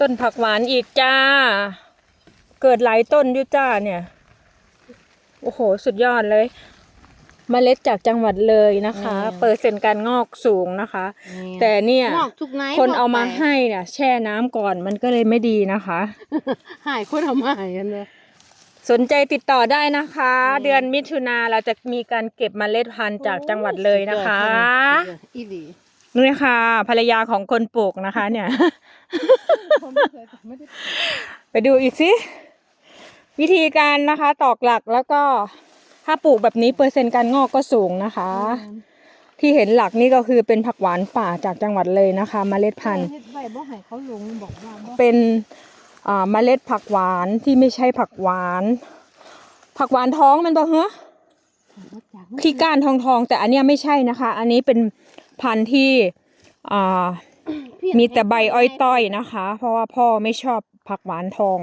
ต้นผักหวานอีกจ้า เกิดหลายต้นอยู่จ้าเนี่ย โอ้โห สุดยอดเลยเมล็ดจากจังหวัดเลยนะคะ เปอร์เซ็นต์การงอกสูงนะคะ แต่เนี่ยงอกทุกไนท์คนเอามาบอกไปให้เนี่ยแช่น้ำก่อนมันก็เลยไม่ดีนะคะ หายคนเอามาใหายกันเลยสนใจติดต่อได้นะคะอืมเดือนมิถุนาเราจะมีการเก็บเมล็ดพันธุ์จากจังหวัดเลยนะคะอีหลี นี่ค่ะ ภรรยาของคนปลูกนะคะ เนี่ยผมไม่เคยไม่ได้ไปดูอีกสิ วิธีการนะคะ ตอกหลักแล้วก็ถ้าปลูกแบบนี้เปอร์เซ็นต์การงอกก็สูงนะคะ ที่เห็นหลักนี่ก็คือเป็นผักหวานป่าจากจังหวัดเลยนะคะเมล็ดพันธุ์เฮ็ดไว้บ่ให้เขาลงบอกว่าบ่เป็นอ่าเมล็ดผักหวานที่ไม่ใช่ผักหวาน ผักหวานท้องมันบอกเหรอที่ก้านทองทองๆแต่อันเนี้ยไม่ใช่นะคะ อันนี้เป็น พันธุ์ที่อ่ามีแต่ใบอ้อยต้อยนะคะ เพราะว่าพ่อไม่ชอบผักหวานทอง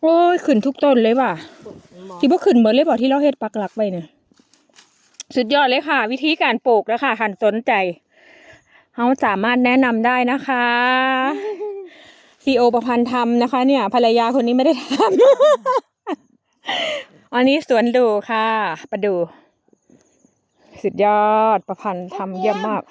โอ้ยขึ้นทุกต้นเลยว่ะที่บ่ขึ้นเหมือนเลยบอกที่เราเฮ็ดปักหลักไปเนี่ยสุดยอดเลยค่ะ วิธีการปลูกแล้วค่ะหันสนใจเขาสามารถแนะนำได้นะคะซีโอประพันธ์ทำนะคะ เนี่ย ภรรยาคนนี้ไม่ได้ทำอันนี้สวนดูค่ะ ประดู สุดยอดประพันธ์ทำเยี่ยมมาก